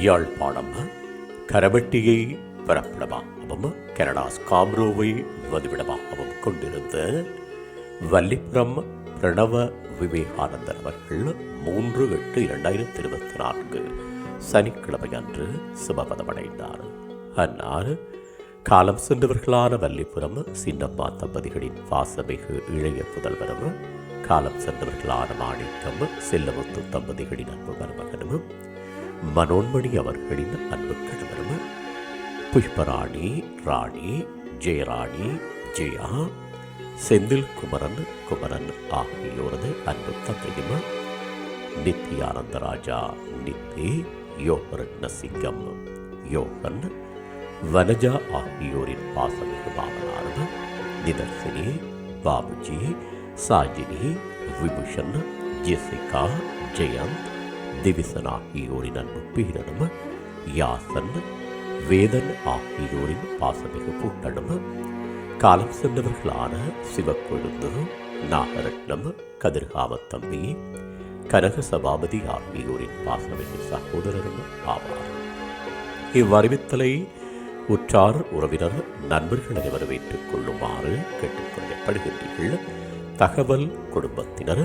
Yazhpanam கரவெட்டியை பிறப்பிடமாகவும் Canada's காம்ரோவை வதிவிடமாகவும் கொண்டிருந்த வல்லிபுரம் பிரணவ விவேகானந்தர் அவர்கள் மூன்று எட்டு இரண்டாயிரத்தி இருபத்தி நான்கு சனிக்கிழமை அன்று சிவபதமடைந்தார் அன்னார் காலம் சென்றவர்களான வல்லிபுரம் சின்னப்பா தம்பதிகளின் வாசமிகு இளைய புதல்வரும் காலம் சென்றவர்களான மாணிக்கம் செல்லமுத்து தம்பதிகளின் அன்பு மருமகனும் மனோன்மணி அவர்களின் அன்பு கணவரும் புஷ்பராணி ராணி ஜெயராணி ஜெயா செந்தில் குமரன் குமரன் ஆகியோரது அன்பு தந்தையும்? நித்யானந்த ராஜா நித்தி யோகரட்ன சிங்கம் யோகன் வனஜா ஆகியோரின் பாசமிகு மாமனாரும் நிதர்சினி பாபுஜி சாஜினி விபூஷன் ஜெசிகா ஜெயந்த் திவிசன் ஆகியோரின் அன்பு பீரனும் யாசன் வேதன் ஆகியோரின் பாசமிகு கூட்டனும் காலம் சென்றவர்களான சிவக்கொழுந்து நாகரட்னம் கதிர்காமத்தம்பி கனக சபாபதி ஆகியோரின் பாசமிகு சகோதரரும் ஆவார். இவ்வறிவித்தலை உற்றார் உறவினர் நண்பர்கள் அனைவரும் ஏற்றுக் கொள்ளுமாறு கேட்டுக்கொள்ளப்படுகின்றீர்கள். தகவல் குடும்பத்தினர்